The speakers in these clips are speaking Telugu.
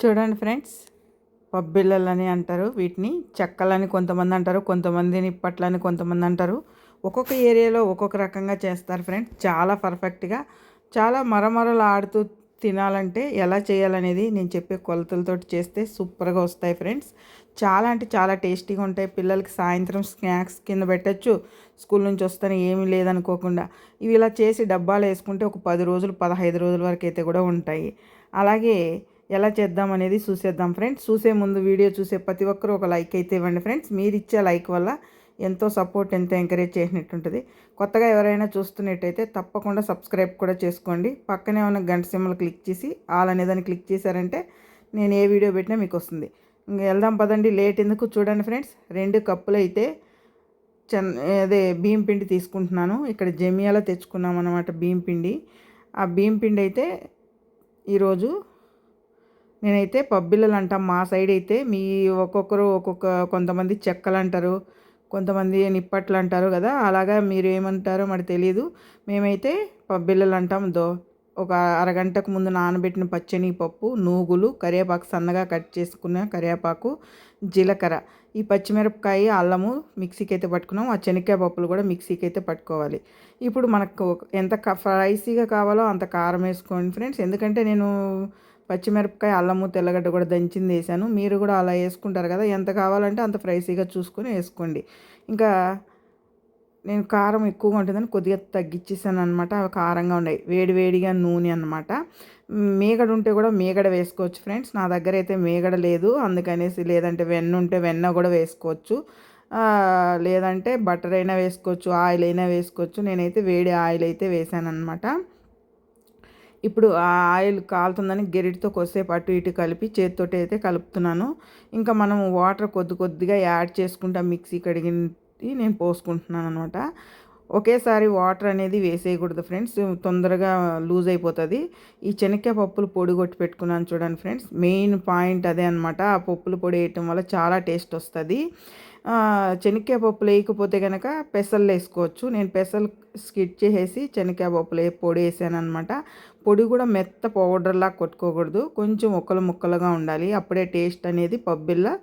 చూడండి ఫ్రెండ్స్ పబ్బిళ్ళలని అంటారు వీటిని చెక్కలని కొంతమంది అంటారు కొంతమంది నిప్పట్లని కొంతమంది అంటారు. ఒక్కొక్క ఏరియాలో ఒక్కొక్క రకంగా చేస్తారు ఫ్రెండ్స్ చాలా పర్ఫెక్ట్గా చాలా మరమరలు ఆడుతూ తినాలంటే ఎలా చేయాలనేది నేను చెప్పే కొలతలతో చేస్తే సూపర్గా వస్తాయి ఫ్రెండ్స్. చాలా అంటే చాలా టేస్టీగా ఉంటాయి. పిల్లలకి సాయంత్రం స్నాక్స్ కింద పెట్టచ్చు స్కూల్ నుంచి వస్తాను ఏమీ లేదనుకోకుండా. ఇవి ఇలా చేసి డబ్బాలు వేసుకుంటే ఒక పది రోజులు పదహైదు రోజుల వరకు అయితే కూడా ఉంటాయి. అలాగే ఎలా చేద్దాం అనేది చూసేద్దాం ఫ్రెండ్స్. చూసే ముందు వీడియో చూసే ప్రతి ఒక్కరూ ఒక లైక్ అయితే ఇవ్వండి ఫ్రెండ్స్. మీరు ఇచ్చే లైక్ వల్ల ఎంతో సపోర్ట్ ఎంతో ఎంకరేజ్ చేసినట్టుంటుంది. కొత్తగా ఎవరైనా చూస్తున్నట్టయితే తప్పకుండా సబ్స్క్రైబ్ కూడా చేసుకోండి. పక్కనే ఉన్న గంట సింబల్ క్లిక్ చేసి ఆల్ అనేదాన్ని క్లిక్ చేశారంటే నేను ఏ వీడియో పెట్టినా మీకు వస్తుంది. ఇంక వెళ్దాం పదండి. లేట్ ఎందుకు చూడండి ఫ్రెండ్స్. రెండు కప్పులు అయితే చెన్ అదే బియ్యం పిండి తీసుకుంటున్నాను. ఇక్కడ జమియాలో తెచ్చుకున్నాం అనమాట బియ్యం పిండి. ఆ బియ్యం పిండి అయితే ఈరోజు నేనైతే పబ్బిళ్ళలు అంటాం మా సైడ్ అయితే మీ ఒక్కొక్కరు ఒక్కొక్క కొంతమంది చెక్కలు అంటారు కొంతమంది నిప్పట్లు అంటారు కదా. అలాగా మీరు ఏమంటారో మరి తెలియదు మేమైతే పబ్బిళ్ళలు అంటాం దో ఒక అరగంటకు ముందు నానబెట్టిన పచ్చని పప్పు నూగులు కరివేపాకు సన్నగా కట్ చేసుకున్న కరివేపాకు జీలకర్ర. ఈ పచ్చిమిరపకాయ అల్లము మిక్సీకి అయితే పట్టుకున్నాం. ఆ శనక్కాయ పప్పులు కూడా మిక్సీకి అయితే పట్టుకోవాలి. ఇప్పుడు మనకు ఎంత ఫ్రైసీగా కావాలో అంత కారం వేసుకోండి ఫ్రెండ్స్. ఎందుకంటే నేను పచ్చిమిరపకాయ అల్లము తెల్లగడ్డ కూడా దంచింది వేసాను. మీరు కూడా అలా వేసుకుంటారు కదా ఎంత కావాలంటే అంత ఫ్రైసీగా చూసుకొని వేసుకోండి. ఇంకా నేను కారం ఎక్కువగా ఉంటుందని కొద్దిగా తగ్గించేసాను అనమాట అవి కారంగా ఉన్నాయి. వేడి వేడిగా నూనె అనమాట మేగడ ఉంటే కూడా మేగడ వేసుకోవచ్చు ఫ్రెండ్స్. నా దగ్గర అయితే మేగడ లేదు. అందుకనేసి లేదంటే వెన్న ఉంటే వెన్న కూడా వేసుకోవచ్చు. లేదంటే బటర్ అయినా వేసుకోవచ్చు ఆయిల్ అయినా వేసుకోవచ్చు. నేనైతే వేడి ఆయిల్ అయితే వేసాను అనమాట ఇప్పుడు ఆ ఆయిల్ కాలుతుందని గెరిటితో కొద్దిసేపు అటు ఇటు కలిపి చేతితోటి అయితే కలుపుతున్నాను. ఇంకా మనం వాటర్ కొద్ది కొద్దిగా యాడ్ చేసుకుంటా మిక్సీ కడిగి నేను పోసుకుంటున్నాను అనమాట ఒకేసారి వాటర్ అనేది వేసేయకూడదు ఫ్రెండ్స్. తొందరగా లూజ్ అయిపోతుంది. ఈ శనక్కాయ పప్పులు పొడి కొట్టి పెట్టుకున్నాను చూడండి ఫ్రెండ్స్. మెయిన్ పాయింట్ అదే అనమాట ఆ పప్పులు పొడి వేయటం వల్ల చాలా టేస్ట్ వస్తుంది. శనక్కాయ పప్పులు వేయకపోతే కనుక పెసలు వేసుకోవచ్చు. నేను పెసలు స్కిట్ చేసేసి శనక్కాయ పప్పులు పొడి వేసాను అనమాట పొడి కూడా మెత్త పౌడర్లా కొట్టుకోకూడదు. కొంచెం ముక్కలు ముక్కలుగా ఉండాలి. అప్పుడే టేస్ట్ అనేది పబ్బిల్లా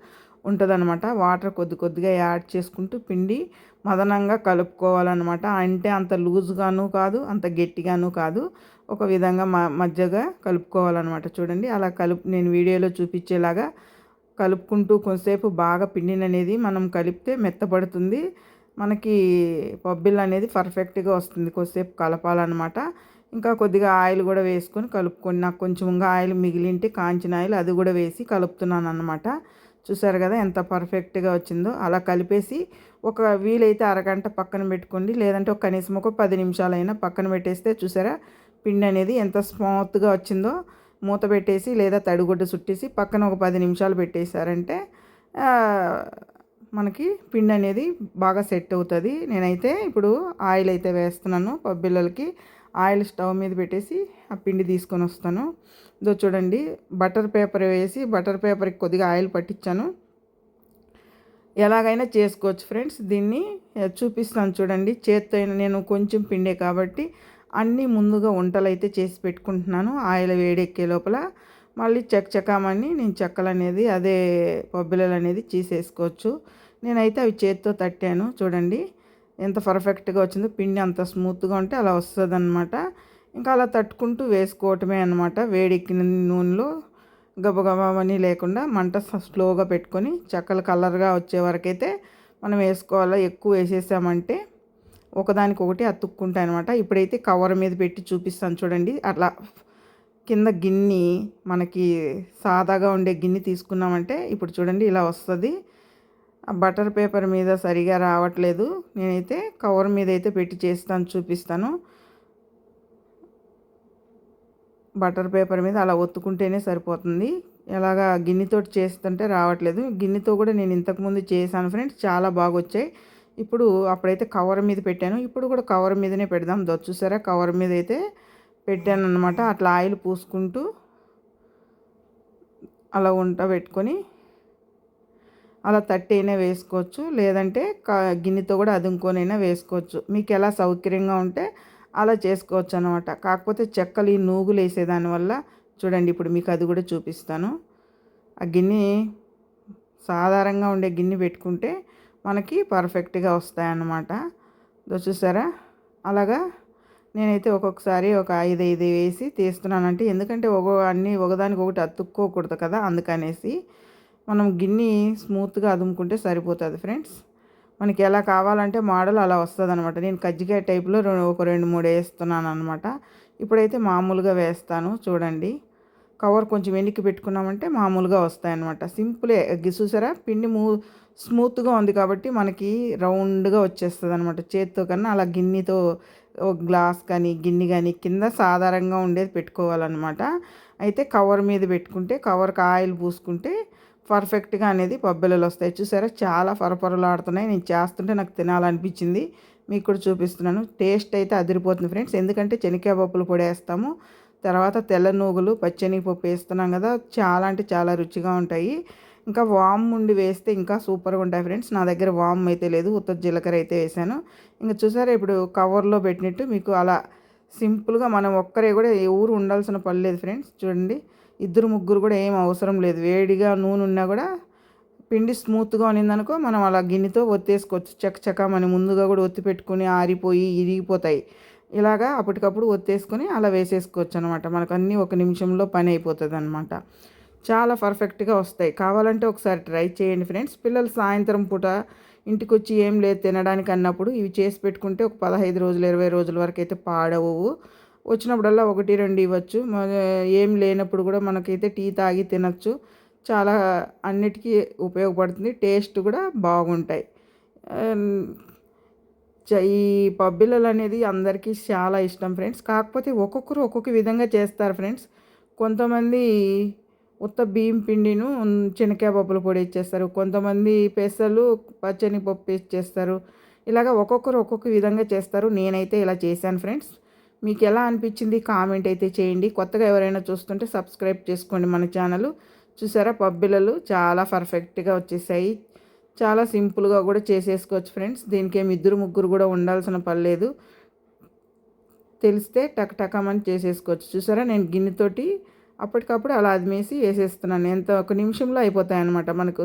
ఉంటుందన్నమాట. వాటర్ కొద్ది కొద్దిగా యాడ్ చేసుకుంటూ పిండి మదనంగా కలుపుకోవాలన్నమాట. అంటే అంత లూజ్గాను కాదు అంత గట్టిగాను కాదు. ఒక విధంగా మ మధ్యగా కలుపుకోవాలన్నమాట. చూడండి అలా కలుపు నేను వీడియోలో చూపించేలాగా కలుపుకుంటూ కొంతసేపు బాగా పిండిని అనేది మనం కలిపితే మెత్తపడుతుంది మనకి పబ్బిల్ అనేది పర్ఫెక్ట్గా వస్తుంది. కొద్దిసేపు కలపాలన్నమాట. ఇంకా కొద్దిగా ఆయిల్ కూడా వేసుకొని కలుపుకొని నాకు కొంచెం ఇంకా ఆయిల్ మిగిలింటే కాంచిన ఆయిల్ అది కూడా వేసి కలుపుతున్నాను అనమాట చూసారు కదా ఎంత పర్ఫెక్ట్గా వచ్చిందో. అలా కలిపేసి ఒక వీలైతే అరగంట పక్కన పెట్టుకోండి. లేదంటే ఒక కనీసం ఒక పది నిమిషాలైనా పక్కన పెట్టేస్తే చూసారా పిండి అనేది ఎంత స్మూత్గా వచ్చిందో. మూత పెట్టేసి లేదా తడిగుడ్డ చుట్టేసి పక్కన ఒక పది నిమిషాలు పెట్టేశారంటే మనకి పిండి అనేది బాగా సెట్ అవుతుంది. నేనైతే ఇప్పుడు ఆయిల్ అయితే వేస్తున్నాను పబ్బిళ్ళకి ఆయిల్ స్టవ్ మీద పెట్టేసి ఆ పిండి తీసుకొని వస్తాను. ఇదో చూడండి బటర్ పేపర్ వేసి బటర్ పేపర్కి కొద్దిగా ఆయిల్ పట్టించాను ఎలాగైనా చేసుకోవచ్చు ఫ్రెండ్స్. దీన్ని చూపిస్తాను చూడండి. చేత్తో నేను కొంచెం పిండే కాబట్టి అన్నీ ముందుగా వంటలు అయితే చేసి పెట్టుకుంటున్నాను. ఆయిల్ వేడెక్కే లోపల మళ్ళీ చెక్ చెక్కామని నేను చెక్కలు అనేది అదే పబ్బిలలు అనేది చేసేసుకోవచ్చు. నేనైతే అవి చేతితో తట్టాను. చూడండి ఎంత పర్ఫెక్ట్గా వచ్చిందో పిండి అంత స్మూత్గా ఉంటే అలా వస్తుంది అనమాట ఇంకా అలా తట్టుకుంటూ వేసుకోవటమే అనమాట వేడెక్కిన నూనెలో గబగబని లేకుండా మంట స్లోగా పెట్టుకొని చెక్కలు కలర్గా వచ్చే వరకైతే మనం వేసుకోవాలా? ఎక్కువ వేసేసామంటే ఒకదానికి ఒకటి అతుక్కుంటాయి అనమాట ఇప్పుడైతే కవర్ మీద పెట్టి చూపిస్తాను చూడండి. అట్లా కింద గిన్నె మనకి సాదాగా ఉండే గిన్నె తీసుకున్నామంటే ఇప్పుడు చూడండి ఇలా వస్తుంది. బటర్ పేపర్ మీద సరిగా రావట్లేదు. నేనైతే కవర్ మీద అయితే పెట్టి చేస్తాను చూపిస్తాను. బటర్ పేపర్ మీద అలా ఒత్తుకుంటేనే సరిపోతుంది. ఎలాగా గిన్నెతో చేస్తుంటే రావట్లేదు. గిన్నెతో కూడా నేను ఇంతకుముందు చేశాను ఫ్రెండ్స్. చాలా బాగా వచ్చాయి ఇప్పుడు అప్పుడైతే కవర్ మీద పెట్టాను. ఇప్పుడు కూడా కవర్ మీదనే పెడదాం. చూసారా? కవర్ మీద అయితే పెట్టాను అనమాట అట్లా ఆయిల్ పూసుకుంటూ అలా ఉంట పెట్టుకొని అలా తట్టైనా వేసుకోవచ్చు. లేదంటే గిన్నెతో కూడా అదుముకొనైనా వేసుకోవచ్చు. మీకు ఎలా సౌకర్యంగా ఉంటే అలా చేసుకోవచ్చు అనమాట కాకపోతే చెక్కలు ఈ నూగులు వేసేదానివల్ల చూడండి ఇప్పుడు మీకు అది కూడా చూపిస్తాను. ఆ గిన్నె సాధారణంగా ఉండే గిన్నె పెట్టుకుంటే మనకి పర్ఫెక్ట్గా వస్తాయన్నమాట. చూసారా? అలాగా నేనైతే ఒక్కొక్కసారి ఒక ఐదు ఐదు వేసి తీస్తున్నానంటే ఎందుకంటే ఒక అన్నీ ఒకదానికి ఒకటి అతుక్కోకూడదు కదా అందుకనేసి మనం గిన్నె స్మూత్గా అదుముకుంటే సరిపోతుంది ఫ్రెండ్స్. మనకి ఎలా కావాలంటే మోడల్ అలా వస్తుంది అనమాట నేను కజ్జికాయ టైప్లో ఒక రెండు మూడు వేస్తున్నాను అనమాట ఇప్పుడైతే మామూలుగా వేస్తాను. చూడండి. కవర్ కొంచెం వెనక్కి పెట్టుకున్నామంటే మామూలుగా వస్తాయన్నమాట. సింపులే. చూసారా? పిండి మూ స్మూత్గా ఉంది కాబట్టి మనకి రౌండ్గా వచ్చేస్తుంది అనమాట చేతితో కన్నా అలా గిన్నెతో గ్లాస్ కానీ గిన్నె కానీ కింద సాధారణంగా ఉండేది పెట్టుకోవాలన్నమాట. అయితే కవర్ మీద పెట్టుకుంటే కవర్కి ఆయిల్ పూసుకుంటే పర్ఫెక్ట్గా అనేది పబ్బెలలు వస్తాయి. చూసారా? చాలా పరపరలాడుతున్నాయి. నేను చేస్తుంటే నాకు తినాలనిపించింది. మీకు కూడా చూపిస్తున్నాను. టేస్ట్ అయితే అదిరిపోతుంది ఫ్రెండ్స్. ఎందుకంటే శనక్కాయ పప్పులు పొడి వేస్తాము. తర్వాత తెల్ల నూగులు పప్పు వేస్తున్నాం కదా చాలా అంటే చాలా రుచిగా ఉంటాయి. ఇంకా వామ్ ఉండి వేస్తే ఇంకా సూపర్గా ఉంటాయి ఫ్రెండ్స్. నా దగ్గర వామ్ అయితే లేదు ఉత్త జీలకర్ర అయితే వేసాను. ఇంకా చూసారా ఇప్పుడు కవర్లో పెట్టినట్టు మీకు అలా సింపుల్గా మనం ఒక్కరే కూడా ఏ ఊరు ఉండాల్సిన పని లేదు ఫ్రెండ్స్. చూడండి ఇద్దరు ముగ్గురు కూడా ఏం అవసరం లేదు. వేడిగా నూనె ఉన్నా కూడా పిండి స్మూత్గా ఉన్నిందనుకో మనం అలా గిన్నెతో ఒత్తేసుకోవచ్చు. చక్క మనం ముందుగా కూడా ఒత్తి పెట్టుకుని ఆరిపోయి ఇరిగిపోతాయి. ఇలాగా అప్పటికప్పుడు ఒత్తేసుకొని అలా వేసేసుకోవచ్చు అనమాట మనకు అన్నీ ఒక నిమిషంలో పని అయిపోతుంది అనమాట చాలా పర్ఫెక్ట్గా వస్తాయి. కావాలంటే ఒకసారి ట్రై చేయండి ఫ్రెండ్స్. పిల్లలు సాయంత్రం పూట ఇంటికి వచ్చి ఏం లేదు తినడానికి అన్నప్పుడు ఇవి చేసి పెట్టుకుంటే ఒక పదహైదు రోజులు ఇరవై రోజుల వరకు అయితే పాడవు. వచ్చినప్పుడల్లా ఒకటి రెండు ఇవ్వచ్చు. ఏం లేనప్పుడు కూడా మనకైతే టీ తాగి తినచ్చు. చాలా అన్నిటికీ ఉపయోగపడుతుంది. టేస్ట్ కూడా బాగుంటాయి. ఈ పబ్బిల్లలు అనేది అందరికీ చాలా ఇష్టం ఫ్రెండ్స్. కాకపోతే ఒక్కొక్కరు ఒక్కొక్క విధంగా చేస్తారు ఫ్రెండ్స్. కొంతమంది ఉత్త బియ్యం పిండిను శనక్కాయ పప్పులు పొడి ఇచ్చేస్తారు. కొంతమంది పెసలు పచ్చని పప్పు ఇచ్చేస్తారు. ఇలాగ ఒక్కొక్కరు ఒక్కొక్క విధంగా చేస్తారు. నేనైతే ఇలా చేశాను ఫ్రెండ్స్. మీకు ఎలా అనిపించింది కామెంట్ అయితే చేయండి. కొత్తగా ఎవరైనా చూస్తుంటే సబ్స్క్రైబ్ చేసుకోండి మన ఛానల్. చూసారా పబ్బిలలు చాలా పర్ఫెక్ట్గా వచ్చేసాయి. చాలా సింపుల్గా కూడా చేసేసుకోవచ్చు ఫ్రెండ్స్. దీనికి ఏమి ఇద్దరు ముగ్గురు కూడా ఉండాల్సిన పర్లేదు తెలిస్తే టక్ టకమని చేసేసుకోవచ్చు. చూసారా? నేను గిన్నెతోటి అప్పటికప్పుడు అలా అదిమేసి వేసేస్తున్నాను. ఎంత ఒక నిమిషంలో అయిపోతాయి అనమాట మనకు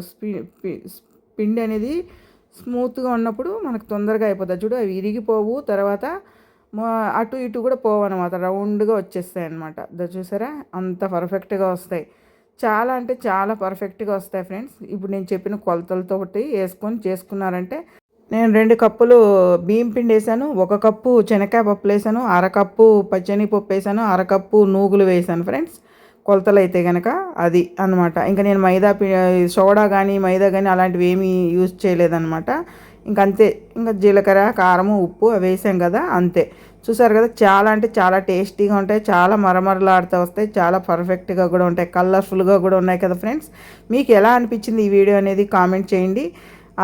పిండి అనేది స్మూత్గా ఉన్నప్పుడు మనకు తొందరగా అయిపోతుంది చూడు అవి ఇరిగిపోవు. తర్వాత అటు ఇటు కూడా పోవు అనమాట రౌండ్గా వచ్చేస్తాయి అనమాట చూసారా? అంత పర్ఫెక్ట్గా వస్తాయి. చాలా అంటే చాలా పర్ఫెక్ట్గా వస్తాయి ఫ్రెండ్స్ ఇప్పుడు నేను చెప్పిన కొలతలతో వేసుకొని చేసుకున్నారంటే నేను రెండు కప్పులు బియ్యం పిండి వేసాను ఒక కప్పు శనక్కాయ పప్పులు వేసాను అరకప్పు పచ్చనిపప్పు వేసాను అరకప్పు నూగులు వేసాను ఫ్రెండ్స్ కొలతలు అయితే కనుక అది అనమాట ఇంకా నేను మైదా సోడా కానీ మైదా కానీ అలాంటివి ఏమీ యూజ్ చేయలేదన్నమాట. ఇంకంతే ఇంకా జీలకర్ర కారము ఉప్పు అవి వేసాం కదా అంతే. చూసారు కదా చాలా అంటే చాలా టేస్టీగా ఉంటాయి చాలా మరమరలాడుతూ వస్తాయి చాలా పర్ఫెక్ట్గా కూడా ఉంటాయి కలర్ఫుల్గా కూడా ఉన్నాయి కదా ఫ్రెండ్స్. మీకు ఎలా అనిపించింది ఈ వీడియో అనేది కామెంట్ చేయండి.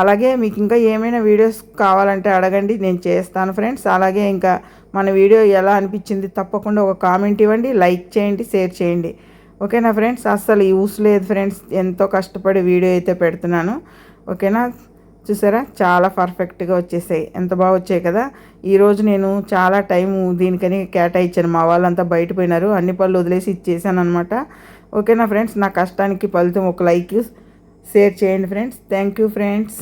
అలాగే మీకు ఇంకా ఏమైనా వీడియోస్ కావాలంటే అడగండి నేను చేస్తాను ఫ్రెండ్స్. అలాగే ఇంకా మన వీడియో ఎలా అనిపించింది తప్పకుండా ఒక కామెంట్ ఇవ్వండి లైక్ చేయండి షేర్ చేయండి. ఓకేనా ఫ్రెండ్స్? అస్సలు యూస్ లేదు ఫ్రెండ్స్ ఎంతో కష్టపడి వీడియో అయితే పెడుతున్నాను. ఓకేనా? చూసారా? చాలా పర్ఫెక్ట్గా వచ్చేసాయి. ఎంత బాగా వచ్చాయి కదా? ఈరోజు నేను చాలా టైం దీనికని కేటాయించాను. మా వాళ్ళంతా బయట పోయినారు. అన్ని పళ్ళు వదిలేసి ఇచ్చేసాను అనమాట ఓకేనా ఫ్రెండ్స్? నా కష్టానికి ఫలితం ఒక లైక్ షేర్ చేయండి ఫ్రెండ్స్. Thank you friends